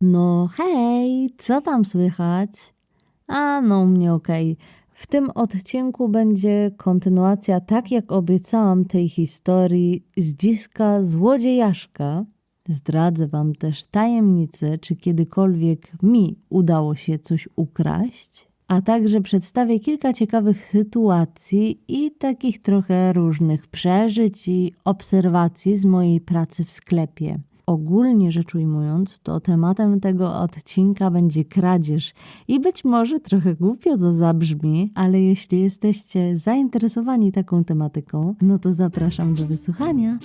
No hej, co tam słychać? A no mnie okej. W tym odcinku będzie kontynuacja, tak jak obiecałam, tej historii z dziska złodziejaszka. Zdradzę wam też tajemnicę, czy kiedykolwiek mi udało się coś ukraść. A także przedstawię kilka ciekawych sytuacji i takich trochę różnych przeżyć i obserwacji z mojej pracy w sklepie. Ogólnie rzecz ujmując, to tematem tego odcinka będzie kradzież. I być może trochę głupio to zabrzmi, ale jeśli jesteście zainteresowani taką tematyką, no to zapraszam do wysłuchania.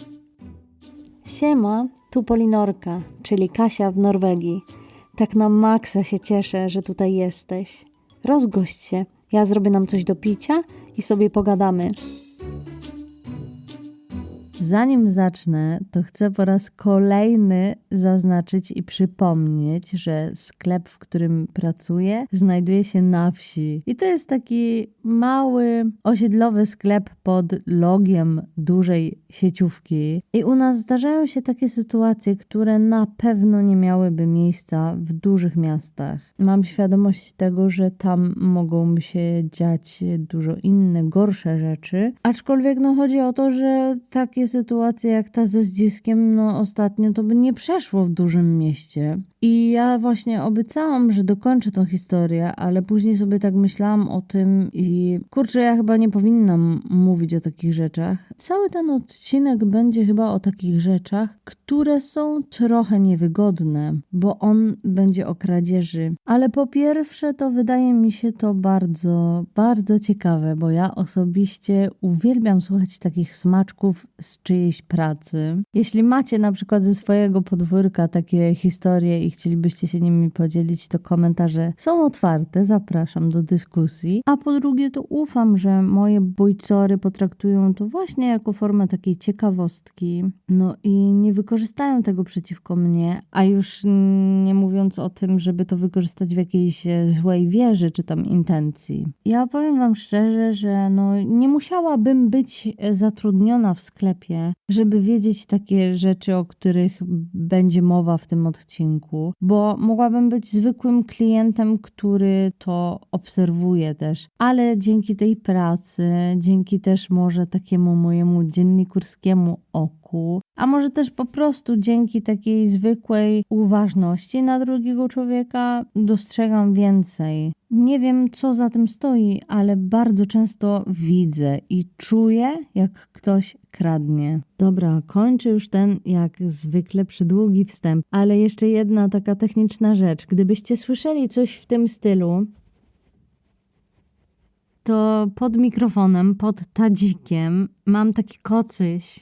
Siema, tu Polinorka, czyli Kasia w Norwegii. Tak na maksa się cieszę, że tutaj jesteś. Rozgość się, ja zrobię nam coś do picia i sobie pogadamy. Zanim zacznę, to chcę po raz kolejny zaznaczyć i przypomnieć, że sklep, w którym pracuję, znajduje się na wsi. I to jest taki mały osiedlowy sklep pod logiem dużej sieciówki. I u nas zdarzają się takie sytuacje, które na pewno nie miałyby miejsca w dużych miastach. Mam świadomość tego, że tam mogą się dziać dużo inne, gorsze rzeczy, aczkolwiek no chodzi o to, że takie sytuacje jak ta ze zdziskiem, no ostatnio to by nie przeszło w dużym mieście. I ja właśnie obiecałam, że dokończę tą historię, ale później sobie tak myślałam o tym i kurczę, ja chyba nie powinnam mówić o takich rzeczach. Cały ten odcinek będzie chyba o takich rzeczach, które są trochę niewygodne, bo on będzie o kradzieży. Ale po pierwsze, to wydaje mi się to bardzo, bardzo ciekawe, bo ja osobiście uwielbiam słuchać takich smaczków z czyjejś pracy. Jeśli macie na przykład ze swojego podwórka takie historie i chcielibyście się nimi podzielić, to komentarze są otwarte, zapraszam do dyskusji. A po drugie, to ufam, że moje bojcory potraktują to właśnie jako formę takiej ciekawostki. No i nie wykorzystają tego przeciwko mnie, a już nie mówiąc o tym, żeby to wykorzystać w jakiejś e, złej wierze czy tam intencji. Ja powiem wam szczerze, że no nie musiałabym być e, zatrudniona w sklepie, żeby wiedzieć takie rzeczy, o których będzie mowa w tym odcinku, bo mogłabym być zwykłym klientem, który to obserwuje też, ale dzięki tej pracy, dzięki też może takiemu mojemu dziennikurskiemu oku, a może też po prostu dzięki takiej zwykłej uważności na drugiego człowieka dostrzegam więcej. Nie wiem, co za tym stoi, ale bardzo często widzę i czuję, jak ktoś kradnie. Dobra, kończę już ten, jak zwykle, przydługi wstęp, ale jeszcze jedna taka techniczna rzecz. Gdybyście słyszeli coś w tym stylu, to pod mikrofonem, pod tadzikiem mam taki kocyś.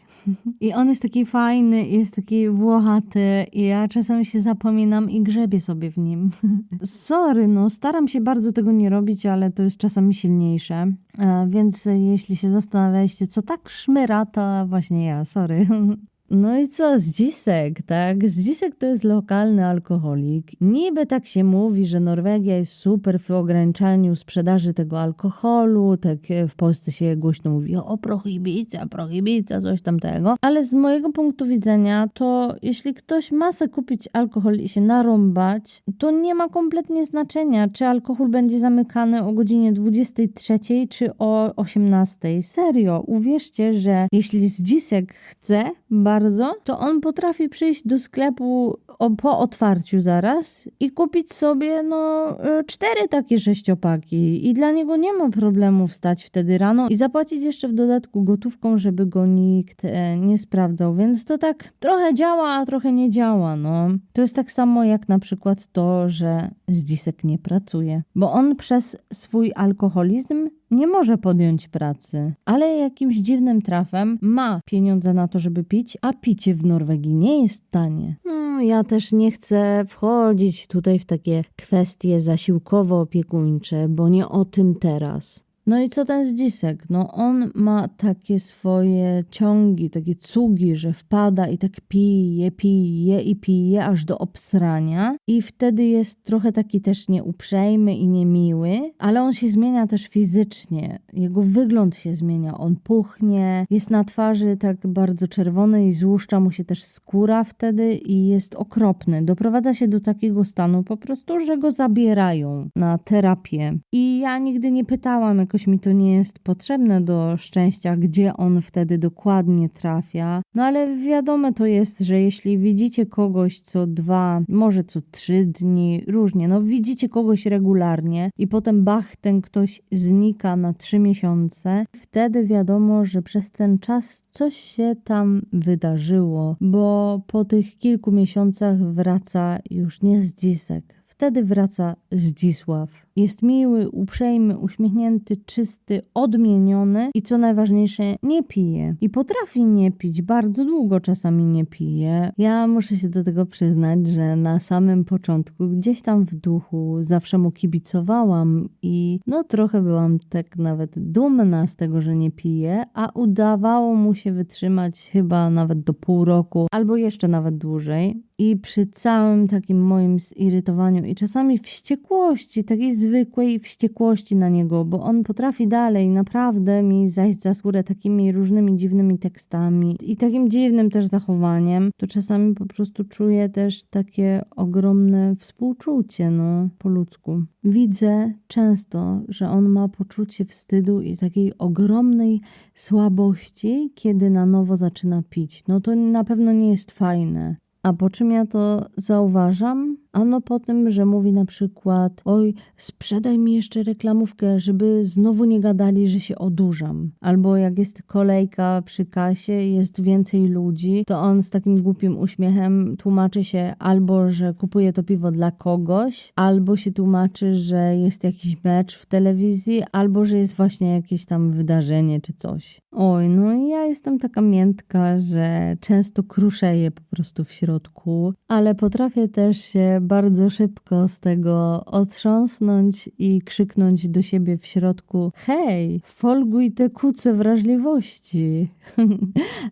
I on jest taki fajny, jest taki włochaty i ja czasem się zapominam i grzebię sobie w nim. Sorry, no staram się bardzo tego nie robić, ale to jest czasami silniejsze. E, Więc jeśli się zastanawialiście, co tak szmyra, to właśnie ja, sorry. No i co, Zdzisek, tak? Zdzisek to jest lokalny alkoholik. Niby tak się mówi, że Norwegia jest super w ograniczaniu sprzedaży tego alkoholu, tak e, w Polsce się głośno mówi o prohibicja, prohibicja, coś tamtego. Ale z mojego punktu widzenia, to jeśli ktoś ma se kupić alkohol i się narąbać, to nie ma kompletnie znaczenia, czy alkohol będzie zamykany o godzinie 23 czy o 18. Serio, uwierzcie, że jeśli Zdzisek chce bardzo, to on potrafi przyjść do sklepu po otwarciu zaraz i kupić sobie no e, cztery takie sześciopaki i dla niego nie ma problemu wstać wtedy rano i zapłacić jeszcze w dodatku gotówką, żeby go nikt e, nie sprawdzał, więc to tak trochę działa, a trochę nie działa, no. To jest tak samo jak na przykład to, że Zdzisek nie pracuje, bo on przez swój alkoholizm nie może podjąć pracy, ale jakimś dziwnym trafem ma pieniądze na to, żeby pić, a picie w Norwegii nie jest tanie. No, ja też nie chcę wchodzić tutaj w takie kwestie zasiłkowo-opiekuńcze, bo nie o tym teraz. No i co ten zdzisek? No on ma takie swoje ciągi, takie cugi, że wpada i tak pije, pije i pije aż do obsrania i wtedy jest trochę taki też nieuprzejmy i niemiły, ale on się zmienia też fizycznie. Jego wygląd się zmienia, on puchnie, jest na twarzy tak bardzo czerwony i złuszcza mu się też skóra wtedy i jest okropny. Doprowadza się do takiego stanu po prostu, że go zabierają na terapię. I ja nigdy nie pytałam, jakoś mi to nie jest potrzebne do szczęścia, gdzie on wtedy dokładnie trafia. No ale wiadome to jest, że jeśli widzicie kogoś co dwa, może co trzy dni, różnie, no widzicie kogoś regularnie i potem bach, ten ktoś znika na trzy miesiące, wtedy wiadomo, że przez ten czas coś się tam wydarzyło, bo po tych kilku miesiącach wraca już nie Zdzisek, Wtedy wraca Zdzisław. Jest miły, uprzejmy, uśmiechnięty, czysty, odmieniony i co najważniejsze, nie pije. I potrafi nie pić, bardzo długo czasami nie pije. Ja muszę się do tego przyznać, że na samym początku, gdzieś tam w duchu, zawsze mu kibicowałam i no trochę byłam tak nawet dumna z tego, że nie pije, a udawało mu się wytrzymać chyba nawet do pół roku albo jeszcze nawet dłużej. I przy całym takim moim zirytowaniu i czasami wściekłości, takiej zwykłej wściekłości na niego, bo on potrafi dalej naprawdę mi zajść za skórę takimi różnymi dziwnymi tekstami i takim dziwnym też zachowaniem, to czasami po prostu czuję też takie ogromne współczucie, no, po ludzku. Widzę często, że on ma poczucie wstydu i takiej ogromnej słabości, kiedy na nowo zaczyna pić. No to na pewno nie jest fajne. A po czym ja to zauważam? Ano po tym, że mówi na przykład: Oj, sprzedaj mi jeszcze reklamówkę, żeby znowu nie gadali, że się odurzam. Albo jak jest kolejka przy kasie, jest więcej ludzi, to on z takim głupim uśmiechem tłumaczy się albo, że kupuje to piwo dla kogoś, albo się tłumaczy, że jest jakiś mecz w telewizji, albo że jest właśnie jakieś tam wydarzenie czy coś. Oj, no ja jestem taka miętka, że często kruszeję po prostu w środku, ale potrafię też się bardzo szybko z tego otrząsnąć i krzyknąć do siebie w środku: Hej, folguj te kuce wrażliwości.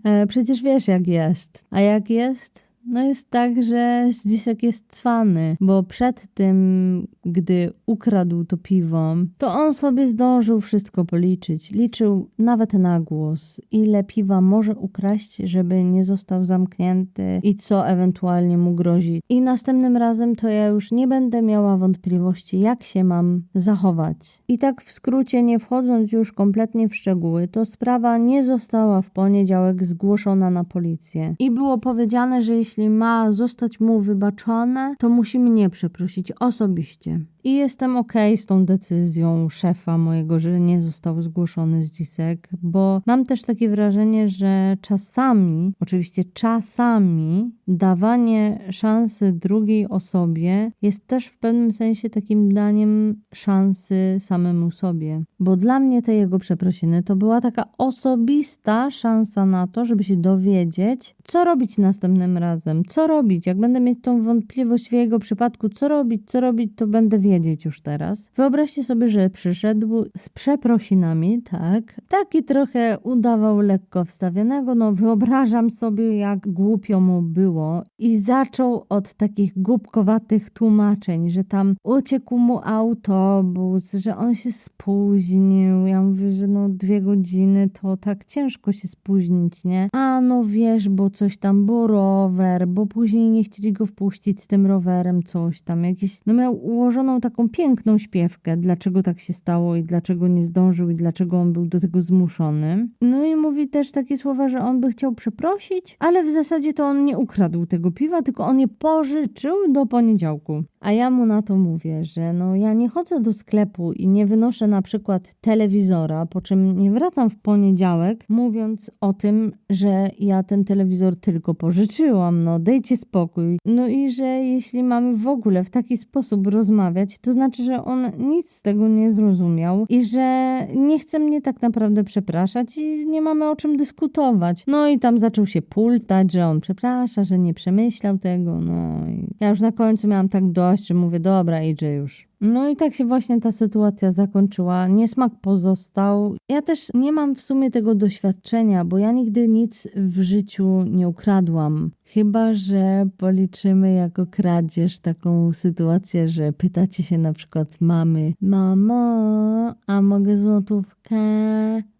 E, przecież wiesz, jak jest. A jak jest? No jest tak, że Zdzisek jest cwany, bo przed tym, gdy ukradł to piwo, to on sobie zdążył wszystko policzyć. Liczył nawet na głos, ile piwa może ukraść, żeby nie został zamknięty i co ewentualnie mu grozi. I następnym razem to ja już nie będę miała wątpliwości, jak się mam zachować. I tak w skrócie, nie wchodząc już kompletnie w szczegóły, to sprawa nie została w poniedziałek zgłoszona na policję. I było powiedziane, że jeśli jeśli ma zostać mu wybaczone, to musi mnie przeprosić osobiście. I jestem okay z tą decyzją szefa mojego, że nie został zgłoszony zdzisek, bo mam też takie wrażenie, że czasami, oczywiście czasami, dawanie szansy drugiej osobie jest też w pewnym sensie takim daniem szansy samemu sobie. Bo dla mnie te jego przeprosiny to była taka osobista szansa na to, żeby się dowiedzieć, co robić następnym razem, co robić. Jak będę mieć tą wątpliwość w jego przypadku, co robić, co robić, to będę wiedzieć już teraz. Wyobraźcie sobie, że przyszedł z przeprosinami, tak. Taki trochę udawał lekko wstawionego, no wyobrażam sobie, jak głupio mu było i zaczął od takich głupkowatych tłumaczeń, że tam uciekł mu autobus, że on się spóźnił. Ja mówię, że no dwie godziny to tak ciężko się spóźnić, nie? A no wiesz, bo coś tam, bo rower, bo później nie chcieli go wpuścić z tym rowerem, coś tam, jakieś, no miał ułożoną taką piękną śpiewkę, dlaczego tak się stało i dlaczego nie zdążył i dlaczego on był do tego zmuszony. No i mówi też takie słowa, że on by chciał przeprosić, ale w zasadzie to on nie ukradł tego piwa, tylko on je pożyczył do poniedziałku. A ja mu na to mówię, że no ja nie chodzę do sklepu i nie wynoszę na przykład telewizora, po czym nie wracam w poniedziałek, mówiąc o tym, że ja ten telewizor tylko pożyczyłam, no dejcie spokój. No i że jeśli mamy w ogóle w taki sposób rozmawiać, to znaczy, że on nic z tego nie zrozumiał i że nie chce mnie tak naprawdę przepraszać i nie mamy o czym dyskutować. No i tam zaczął się pultać, że on przeprasza, że nie przemyślał tego, no i ja już na końcu miałam tak dość, mówię, dobra, idzie już. No i tak się właśnie ta sytuacja zakończyła. Niesmak pozostał. Ja też nie mam w sumie tego doświadczenia, bo ja nigdy nic w życiu nie ukradłam. Chyba, że policzymy jako kradzież taką sytuację, że pytacie się na przykład mamy: Mamo, a mogę złotówkę?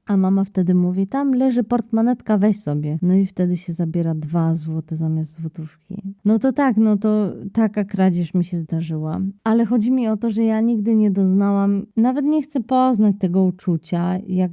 A mama wtedy mówi, tam leży portmonetka, weź sobie. No i wtedy się zabiera dwa złote zamiast złotówki. No to tak, no to taka kradzież mi się zdarzyła. Ale chodzi mi o to, że ja nigdy nie doznałam, nawet nie chcę poznać tego uczucia, jak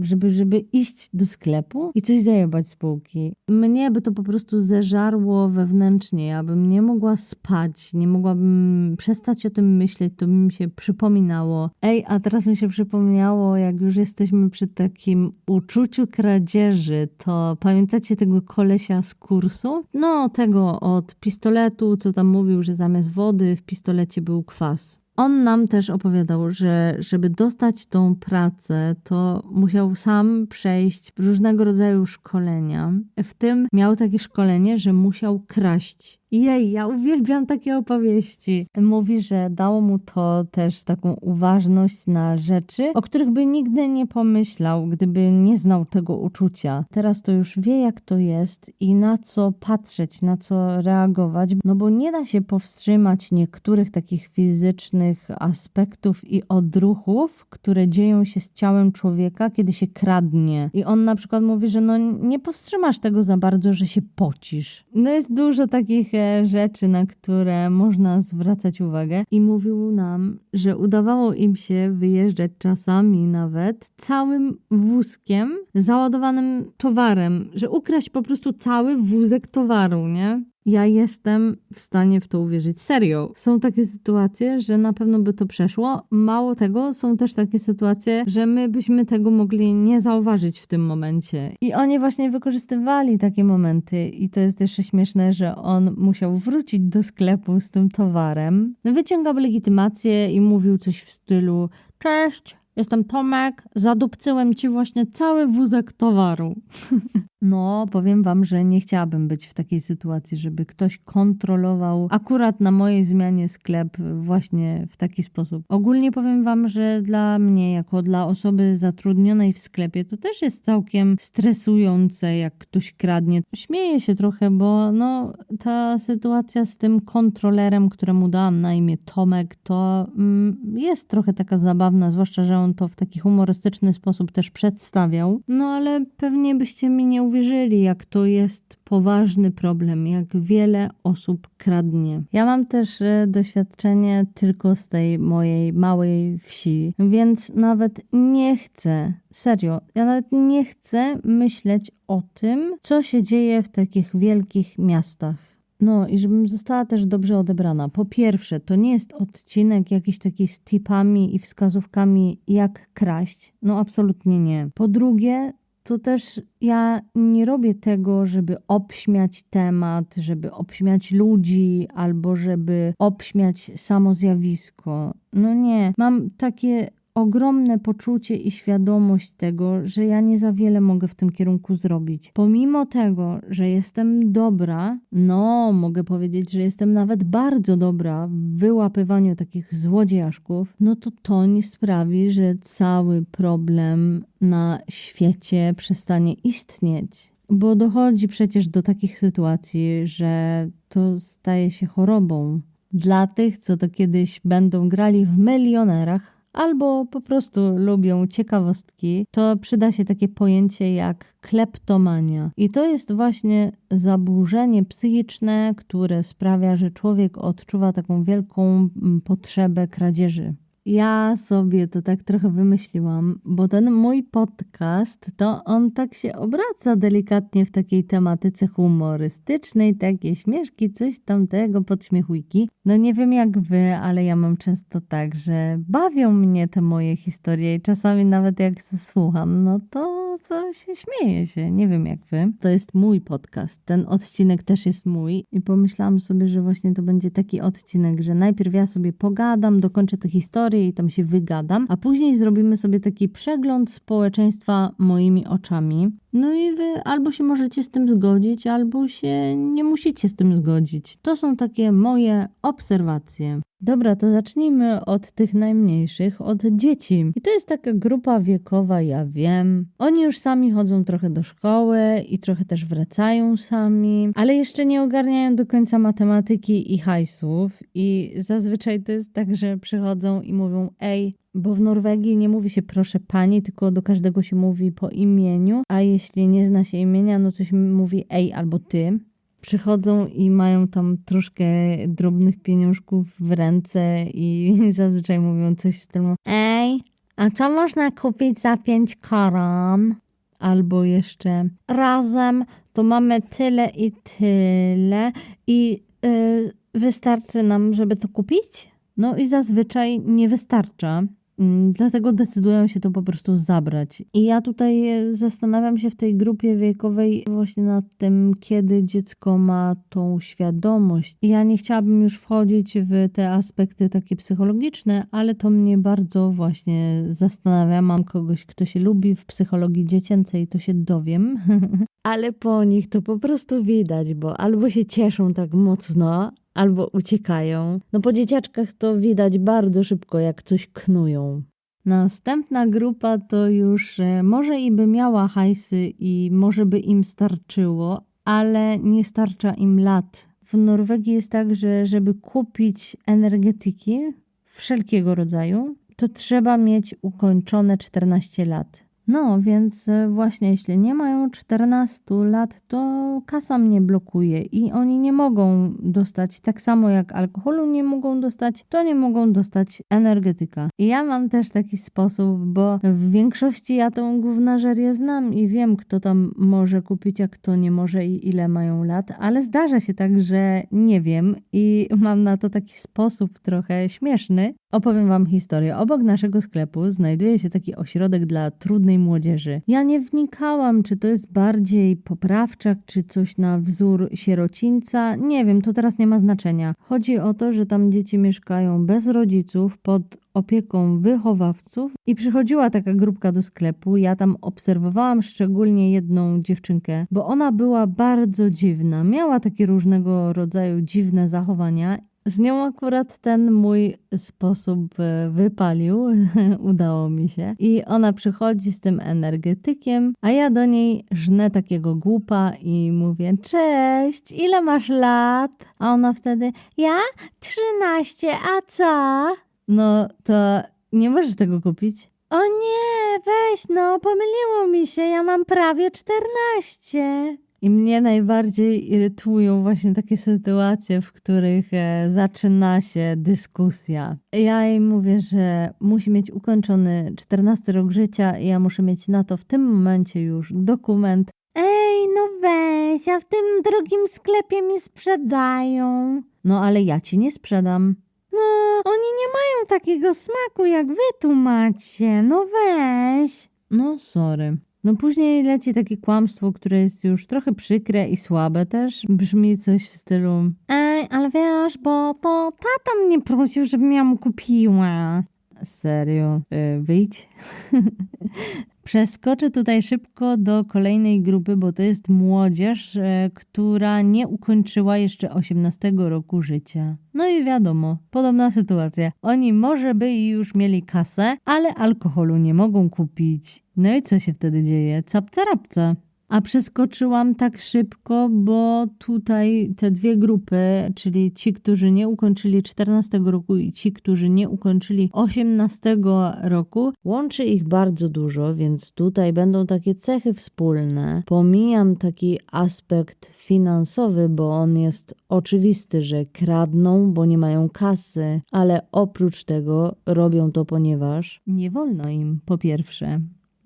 żeby, żeby iść do sklepu i coś zajebać z półki. Mnie by to po prostu zeżarło wewnętrznie. Ja bym nie mogła spać, nie mogłabym przestać o tym myśleć, to by mi się przypominało. Ej, a teraz mi się przypomniało, jak już jesteśmy przy takim uczuciu kradzieży, to pamiętacie tego kolesia z kursu? No, tego od pistoletu, co tam mówił, że zamiast wody w pistolecie był kwas. On nam też opowiadał, że żeby dostać tą pracę, to musiał sam przejść różnego rodzaju szkolenia. W tym miał takie szkolenie, że musiał kraść. Jej, ja uwielbiam takie opowieści. Mówi, że dało mu to też taką uważność na rzeczy, o których by nigdy nie pomyślał, gdyby nie znał tego uczucia. Teraz to już wie, jak to jest i na co patrzeć, na co reagować, no bo nie da się powstrzymać niektórych takich fizycznych aspektów i odruchów, które dzieją się z ciałem człowieka, kiedy się kradnie. I on na przykład mówi, że no nie powstrzymasz tego za bardzo, że się pocisz. No jest dużo takich e, rzeczy, na które można zwracać uwagę i mówił nam, że udawało im się wyjeżdżać czasami nawet całym wózkiem załadowanym towarem, że ukraść po prostu cały wózek towaru, nie? Ja jestem w stanie w to uwierzyć. Serio. Są takie sytuacje, że na pewno by to przeszło. Mało tego, są też takie sytuacje, że my byśmy tego mogli nie zauważyć w tym momencie. I oni właśnie wykorzystywali takie momenty. I to jest jeszcze śmieszne, że on musiał wrócić do sklepu z tym towarem. Wyciągał legitymację i mówił coś w stylu: Cześć, Jestem Tomek, zadupcyłem ci właśnie cały wózek towaru. No, powiem wam, że nie chciałabym być w takiej sytuacji, żeby ktoś kontrolował akurat na mojej zmianie sklep właśnie w taki sposób. Ogólnie powiem wam, że dla mnie, jako dla osoby zatrudnionej w sklepie, to też jest całkiem stresujące, jak ktoś kradnie. Śmieję się trochę, bo no, ta sytuacja z tym kontrolerem, któremu dałam na imię Tomek, to mm, jest trochę taka zabawna, zwłaszcza, że on to w taki humorystyczny sposób też przedstawiał. No, ale pewnie byście mi nie uwierzyli, jak to jest poważny problem, jak wiele osób kradnie. Ja mam też e, doświadczenie tylko z tej mojej małej wsi, więc nawet nie chcę, serio, ja nawet nie chcę myśleć o tym, co się dzieje w takich wielkich miastach. No i żebym została też dobrze odebrana. Po pierwsze, to nie jest odcinek jakiś taki z tipami i wskazówkami, jak kraść. No absolutnie nie. Po drugie, to też ja nie robię tego, żeby obśmiać temat, żeby obśmiać ludzi albo żeby obśmiać samo zjawisko. No nie, mam takie ogromne poczucie i świadomość tego, że ja nie za wiele mogę w tym kierunku zrobić. Pomimo tego, że jestem dobra, no mogę powiedzieć, że jestem nawet bardzo dobra w wyłapywaniu takich złodziejaszków, no to to nie sprawi, że cały problem na świecie przestanie istnieć. Bo dochodzi przecież do takich sytuacji, że to staje się chorobą. Dla tych, co to kiedyś będą grali w milionerach, albo po prostu lubią ciekawostki, to przyda się takie pojęcie jak kleptomania. I to jest właśnie zaburzenie psychiczne, które sprawia, że człowiek odczuwa taką wielką mm, potrzebę kradzieży. Ja sobie to tak trochę wymyśliłam, bo ten mój podcast, to on tak się obraca delikatnie w takiej tematyce humorystycznej, takie śmieszki, coś tamtego, podśmiechujki. No nie wiem jak wy, ale ja mam często tak, że bawią mnie te moje historie i czasami nawet jak słucham, no to, to się śmieję się. Nie wiem jak wy. To jest mój podcast. Ten odcinek też jest mój i pomyślałam sobie, że właśnie to będzie taki odcinek, że najpierw ja sobie pogadam, dokończę tę historię i tam się wygadam, a później zrobimy sobie taki przegląd społeczeństwa moimi oczami. No i wy albo się możecie z tym zgodzić, albo się nie musicie z tym zgodzić. To są takie moje obserwacje. Dobra, to zacznijmy od tych najmniejszych, od dzieci. I to jest taka grupa wiekowa, ja wiem. Oni już sami chodzą trochę do szkoły i trochę też wracają sami, ale jeszcze nie ogarniają do końca matematyki i hajsów. I zazwyczaj to jest tak, że przychodzą i mówią: Ej, bo w Norwegii nie mówi się proszę pani, tylko do każdego się mówi po imieniu, a jeśli nie zna się imienia, no to się mówi ej albo ty. Przychodzą i mają tam troszkę drobnych pieniążków w ręce i zazwyczaj mówią coś w stylu Ej, a co można kupić za pięć koron? Albo jeszcze razem to mamy tyle i tyle i y, wystarczy nam, żeby to kupić? No i zazwyczaj nie wystarcza. Mm, Dlatego decydują się to po prostu zabrać. I ja tutaj zastanawiam się w tej grupie wiekowej właśnie nad tym, kiedy dziecko ma tą świadomość. Ja nie chciałabym już wchodzić w te aspekty takie psychologiczne, ale to mnie bardzo właśnie zastanawia. Mam kogoś, kto się lubi w psychologii dziecięcej, to się dowiem. ale po nich to po prostu widać, bo albo się cieszą tak mocno, albo uciekają. No po dzieciaczkach to widać bardzo szybko, jak coś knują. Następna grupa to już e, może i by miała hajsy i może by im starczyło, ale nie starcza im lat. W Norwegii jest tak, że żeby kupić energetyki wszelkiego rodzaju, to trzeba mieć ukończone 14 lat. No, więc e, właśnie jeśli nie mają 14 lat, to kasa mnie blokuje i oni nie mogą dostać, tak samo jak alkoholu nie mogą dostać, to nie mogą dostać energetyka. I ja mam też taki sposób, bo w większości ja tą gównażerię znam i wiem, kto tam może kupić, a kto nie może i ile mają lat, ale zdarza się tak, że nie wiem i mam na to taki sposób trochę śmieszny. Opowiem Wam historię. Obok naszego sklepu znajduje się taki ośrodek dla trudnej młodzieży. Ja nie wnikałam, czy to jest bardziej poprawczak, czy coś na wzór sierocińca. Nie wiem, to teraz nie ma znaczenia. Chodzi o to, że tam dzieci mieszkają bez rodziców, pod opieką wychowawców i przychodziła taka grupka do sklepu. Ja tam obserwowałam szczególnie jedną dziewczynkę, bo ona była bardzo dziwna. Miała takie różnego rodzaju dziwne zachowania z nią akurat ten mój sposób e, wypalił, udało mi się. I ona przychodzi z tym energetykiem, a ja do niej żnę takiego głupa i mówię: Cześć, ile masz lat? A ona wtedy: Ja? 13, a co? No to nie możesz tego kupić. O nie, weź no, pomyliło mi się, ja mam prawie 14. I mnie najbardziej irytują właśnie takie sytuacje, w których e, zaczyna się dyskusja. Ja jej mówię, że musi mieć ukończony 14 rok życia i ja muszę mieć na to w tym momencie już dokument. Ej, no weź, a w tym drugim sklepie mi sprzedają. No ale ja ci nie sprzedam. No, oni nie mają takiego smaku jak wy tu macie. No weź. No, sorry. No później leci takie kłamstwo, które jest już trochę przykre i słabe też. Brzmi coś w stylu Ej, ale wiesz, bo to tata mnie prosił, żebym ja mu kupiła. Serio, yy, wyjdź. Przeskoczę tutaj szybko do kolejnej grupy, bo to jest młodzież, e, która nie ukończyła jeszcze 18 roku życia. No i wiadomo, podobna sytuacja. Oni może by już mieli kasę, ale alkoholu nie mogą kupić. No i co się wtedy dzieje? Capca rapca. A przeskoczyłam tak szybko, bo tutaj te dwie grupy, czyli ci, którzy nie ukończyli 14 roku i ci, którzy nie ukończyli 18 roku, łączy ich bardzo dużo, więc tutaj będą takie cechy wspólne. Pomijam taki aspekt finansowy, bo on jest oczywisty, że kradną, bo nie mają kasy, ale oprócz tego robią to, ponieważ nie wolno im, po pierwsze.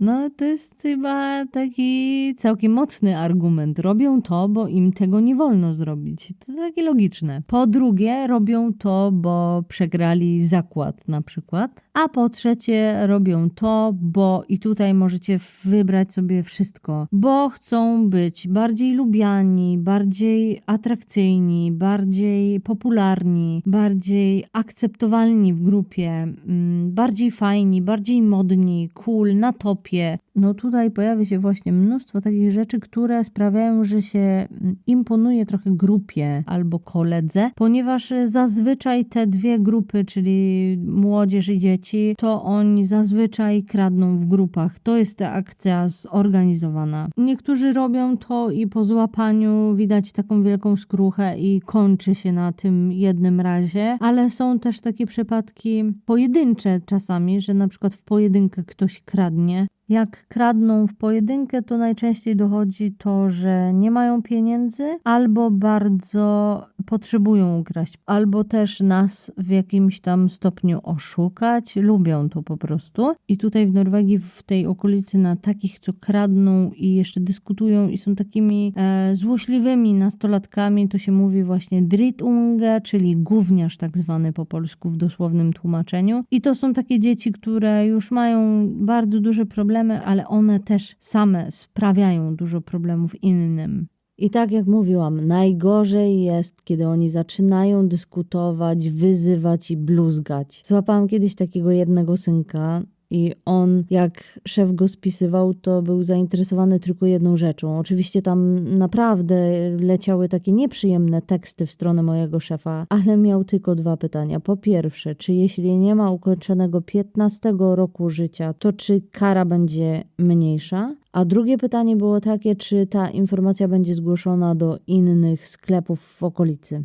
No, to jest chyba taki całkiem mocny argument. Robią to, bo im tego nie wolno zrobić. To takie logiczne. Po drugie, robią to, bo przegrali zakład na przykład. A po trzecie, robią to, bo i tutaj możecie wybrać sobie wszystko, bo chcą być bardziej lubiani, bardziej atrakcyjni, bardziej popularni, bardziej akceptowalni w grupie, mm, bardziej fajni, bardziej modni, cool, na topie grupie. No tutaj pojawia się właśnie mnóstwo takich rzeczy, które sprawiają, że się mm, imponuje trochę grupie albo koledze, ponieważ zazwyczaj te dwie grupy, czyli młodzież i dzieci, to oni zazwyczaj kradną w grupach. To jest ta akcja zorganizowana. Niektórzy robią to i po złapaniu widać taką wielką skruchę i kończy się na tym jednym razie, ale są też takie przypadki pojedyncze czasami, że na przykład w pojedynkę ktoś kradnie. Jak kradną w pojedynkę, to najczęściej dochodzi to, że nie mają pieniędzy albo bardzo potrzebują ukraść, albo też nas w jakimś tam stopniu oszukać. Lubią to po prostu. I tutaj w Norwegii, w tej okolicy, na takich, co kradną i jeszcze dyskutują i są takimi e, złośliwymi nastolatkami, to się mówi właśnie dritunge, czyli gówniarz tak zwany po polsku w dosłownym tłumaczeniu. I to są takie dzieci, które już mają bardzo duże problemy problemy, ale one też same sprawiają dużo problemów innym. I tak jak mówiłam, najgorzej jest, kiedy oni zaczynają dyskutować, wyzywać i bluzgać. Złapałam kiedyś takiego jednego synka, i on, jak szef go spisywał, to był zainteresowany tylko jedną rzeczą. Oczywiście tam naprawdę leciały takie nieprzyjemne teksty w stronę mojego szefa, ale miał tylko dwa pytania. Po pierwsze, czy jeśli nie ma ukończonego 15 roku życia, to czy kara będzie mniejsza? A drugie pytanie było takie, czy ta informacja będzie zgłoszona do innych sklepów w okolicy.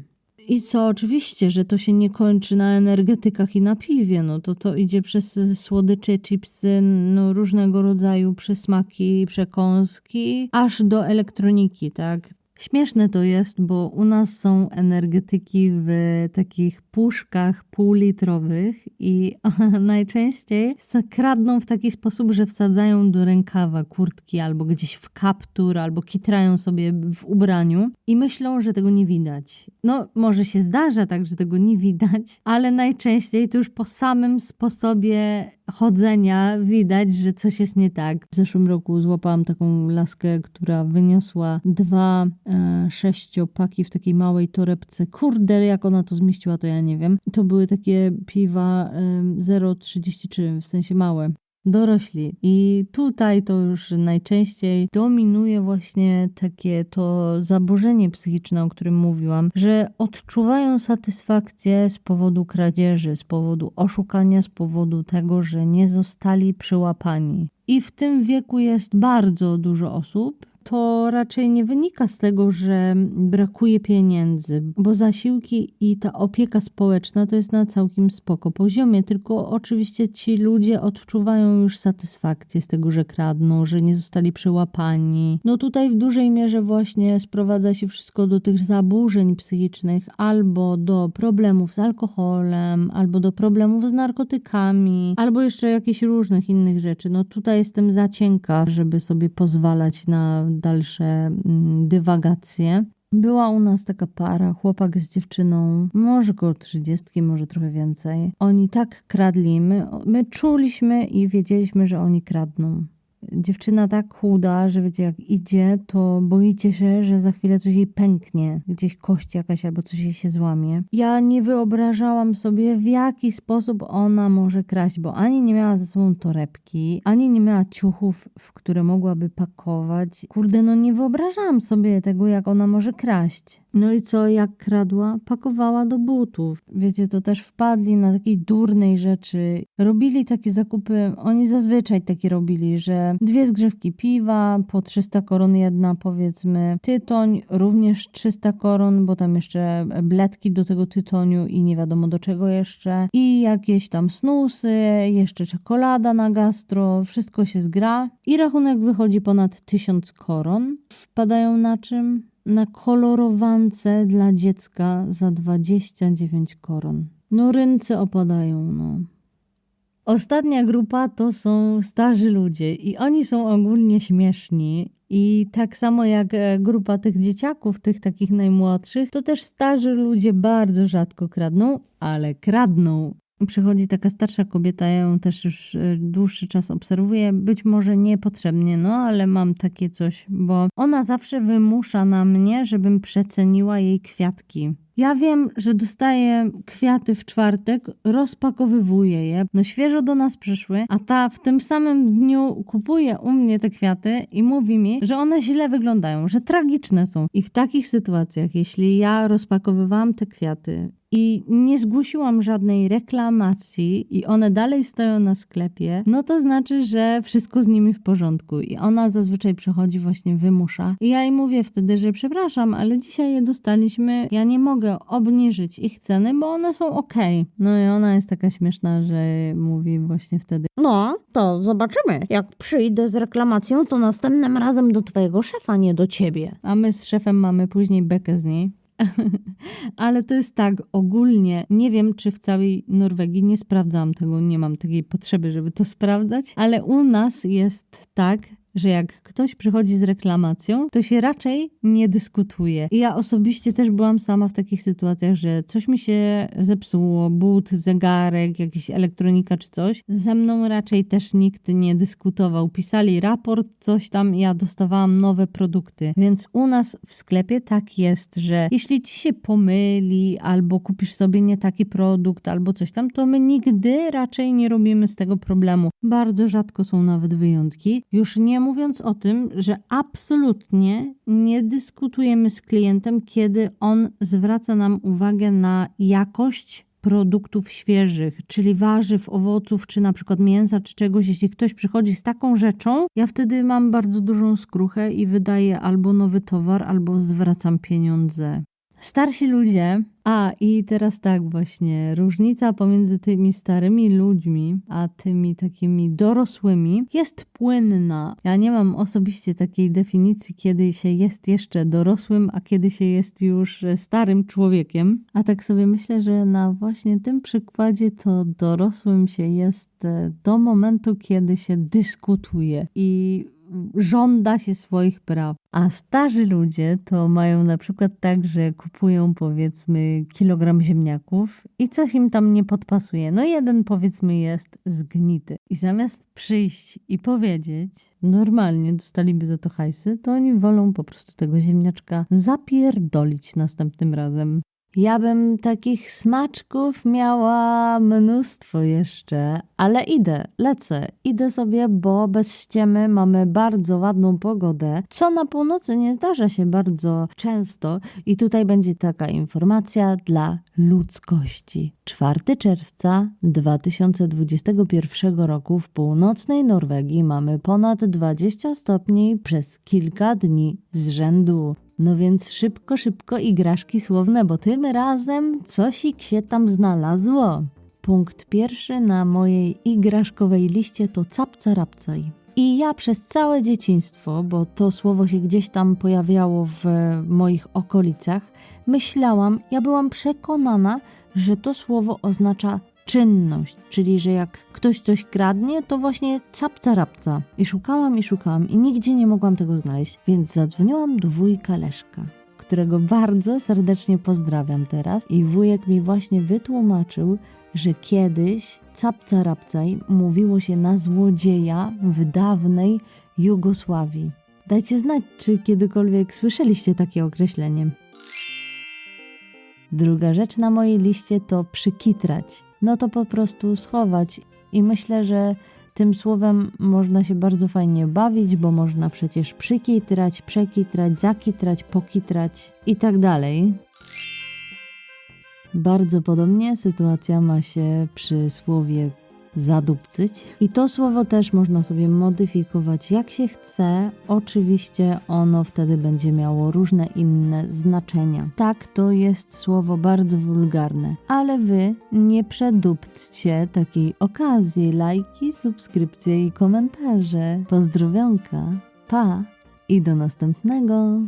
I co oczywiście, że to się nie kończy na energetykach i na piwie, no to to idzie przez słodycze, chipsy, no różnego rodzaju przesmaki, przekąski, aż do elektroniki, tak? Śmieszne to jest, bo u nas są energetyki w takich puszkach półlitrowych i najczęściej kradną w taki sposób, że wsadzają do rękawa kurtki albo gdzieś w kaptur, albo kitrają sobie w ubraniu i myślą, że tego nie widać. No, może się zdarza tak, że tego nie widać, ale najczęściej to już po samym sposobie chodzenia widać, że coś jest nie tak. W zeszłym roku złapałam taką laskę, która wyniosła dwa e, sześciopaki w takiej małej torebce. Kurde, jak ona to zmieściła, to ja nie wiem. To były takie piwa e, 0,33, w sensie małe dorośli. I tutaj to już najczęściej dominuje właśnie takie to zaburzenie psychiczne, o którym mówiłam, że odczuwają satysfakcję z powodu kradzieży, z powodu oszukania, z powodu tego, że nie zostali przyłapani. I w tym wieku jest bardzo dużo osób, to raczej nie wynika z tego, że brakuje pieniędzy, bo zasiłki i ta opieka społeczna to jest na całkiem spoko poziomie, tylko oczywiście ci ludzie odczuwają już satysfakcję z tego, że kradną, że nie zostali przyłapani. No tutaj w dużej mierze właśnie sprowadza się wszystko do tych zaburzeń psychicznych albo do problemów z alkoholem, albo do problemów z narkotykami, albo jeszcze jakichś różnych innych rzeczy. No tutaj jestem za cienka, żeby sobie pozwalać na dalsze mm, dywagacje. Była u nas taka para, chłopak z dziewczyną, może około trzydziestki, może trochę więcej. Oni tak kradli, my, my czuliśmy i wiedzieliśmy, że oni kradną dziewczyna tak chuda, że wiecie, jak idzie, to boicie się, że za chwilę coś jej pęknie, gdzieś kość jakaś albo coś jej się złamie. Ja nie wyobrażałam sobie, w jaki sposób ona może kraść, bo ani nie miała ze sobą torebki, ani nie miała ciuchów, w które mogłaby pakować. Kurde, no nie wyobrażałam sobie tego, jak ona może kraść. No i co, jak kradła? Pakowała do butów. Wiecie, to też wpadli na takiej durnej rzeczy. Robili takie zakupy, oni zazwyczaj takie robili, że dwie zgrzewki piwa, po 300 koron jedna powiedzmy, tytoń również 300 koron, bo tam jeszcze bledki do tego tytoniu i nie wiadomo do czego jeszcze. I jakieś tam snusy, jeszcze czekolada na gastro, wszystko się zgra i rachunek wychodzi ponad 1000 koron. Wpadają na czym? Na kolorowance dla dziecka za 29 koron. No ręce opadają, no. Ostatnia grupa to są starzy ludzie i oni są ogólnie śmieszni. I tak samo jak e, grupa tych dzieciaków, tych takich najmłodszych, to też starzy ludzie bardzo rzadko kradną, ale kradną przychodzi taka starsza kobieta, ja ją też już e, dłuższy czas obserwuję, być może niepotrzebnie, no ale mam takie coś, bo ona zawsze wymusza na mnie, żebym przeceniła jej kwiatki. Ja wiem, że dostaję kwiaty w czwartek, rozpakowywuję je, no świeżo do nas przyszły, a ta w tym samym dniu kupuje u mnie te kwiaty i mówi mi, że one źle wyglądają, że tragiczne są. I w takich sytuacjach, jeśli ja rozpakowywałam te kwiaty i nie zgłosiłam żadnej reklamacji i one dalej stoją na sklepie, no to znaczy, że wszystko z nimi w porządku. I ona zazwyczaj przychodzi, właśnie wymusza. I ja jej mówię wtedy, że przepraszam, ale dzisiaj je dostaliśmy, ja nie mogę obniżyć ich ceny, bo one są ok. No i ona jest taka śmieszna, że mówi właśnie wtedy, No, to zobaczymy. Jak przyjdę z reklamacją, to następnym razem do twojego szefa, nie do ciebie. A my z szefem mamy później bekę z niej. Ale to jest tak, ogólnie nie wiem, czy w całej Norwegii nie sprawdzałam tego, nie mam takiej potrzeby, żeby to sprawdzać, ale u nas jest tak, że jak ktoś przychodzi z reklamacją, to się raczej nie dyskutuje. I ja osobiście też byłam sama w takich sytuacjach, że coś mi się zepsuło, but, zegarek, jakaś elektronika czy coś. Ze mną raczej też nikt nie dyskutował. Pisali raport, coś tam, ja dostawałam nowe produkty. Więc u nas w sklepie tak jest, że jeśli ci się pomyli, albo kupisz sobie nie taki produkt, albo coś tam, to my nigdy raczej nie robimy z tego problemu. Bardzo rzadko są nawet wyjątki. Już nie mówiąc o tym, że absolutnie nie dyskutujemy z klientem, kiedy on zwraca nam uwagę na jakość produktów świeżych, czyli warzyw, owoców, czy na przykład mięsa, czy czegoś. Jeśli ktoś przychodzi z taką rzeczą, ja wtedy mam bardzo dużą skruchę i wydaję albo nowy towar, albo zwracam pieniądze. Starsi ludzie, a i teraz tak właśnie, różnica pomiędzy tymi starymi ludźmi, a tymi takimi dorosłymi jest płynna. Ja nie mam osobiście takiej definicji, kiedy się jest jeszcze dorosłym, a kiedy się jest już starym człowiekiem. A tak sobie myślę, że na właśnie tym przykładzie to dorosłym się jest do momentu, kiedy się dyskutuje i żąda się swoich praw. A starzy ludzie to mają na przykład tak, że kupują powiedzmy kilogram ziemniaków i coś im tam nie podpasuje. No jeden powiedzmy jest zgnity. I zamiast przyjść i powiedzieć, normalnie dostaliby za to hajsy, to oni wolą po prostu tego ziemniaczka zapierdolić następnym razem. Ja bym takich smaczków miała mnóstwo jeszcze, ale idę, lecę, idę sobie, bo bez ściemy mamy bardzo ładną pogodę, co na północy nie zdarza się bardzo często. I tutaj będzie taka informacja dla ludzkości. 4 czerwca 2021 roku w północnej Norwegii mamy ponad 20 stopni przez kilka dni z rzędu. No więc szybko, szybko igraszki słowne, bo tym razem cosik się tam znalazło. Punkt pierwszy na mojej igraszkowej liście to capca rapcaj. I ja przez całe dzieciństwo, bo to słowo się gdzieś tam pojawiało w moich okolicach, myślałam, ja byłam przekonana, że to słowo oznacza czynność, czyli że jak ktoś coś kradnie, to właśnie capca rapca. I szukałam i szukałam i nigdzie nie mogłam tego znaleźć, więc zadzwoniłam do wujka Leszka, którego bardzo serdecznie pozdrawiam teraz i wujek mi właśnie wytłumaczył, że kiedyś capca rapcaj mówiło się na złodzieja w dawnej Jugosławii. Dajcie znać, czy kiedykolwiek słyszeliście takie określenie. Druga rzecz na mojej liście to przykitrać. No to po prostu schować. I myślę, że tym słowem można się bardzo fajnie bawić, bo można przecież przykitrać, przekitrać, zakitrać, pokitrać i tak dalej. Bardzo podobnie sytuacja ma się przy słowie zadupcyć. I to słowo też można sobie modyfikować jak się chce. Oczywiście ono wtedy będzie miało różne inne znaczenia. Tak, to jest słowo bardzo wulgarne, ale wy nie przedupćcie takiej okazji. Lajki, subskrypcje i komentarze. Pozdrowionka, pa i do następnego.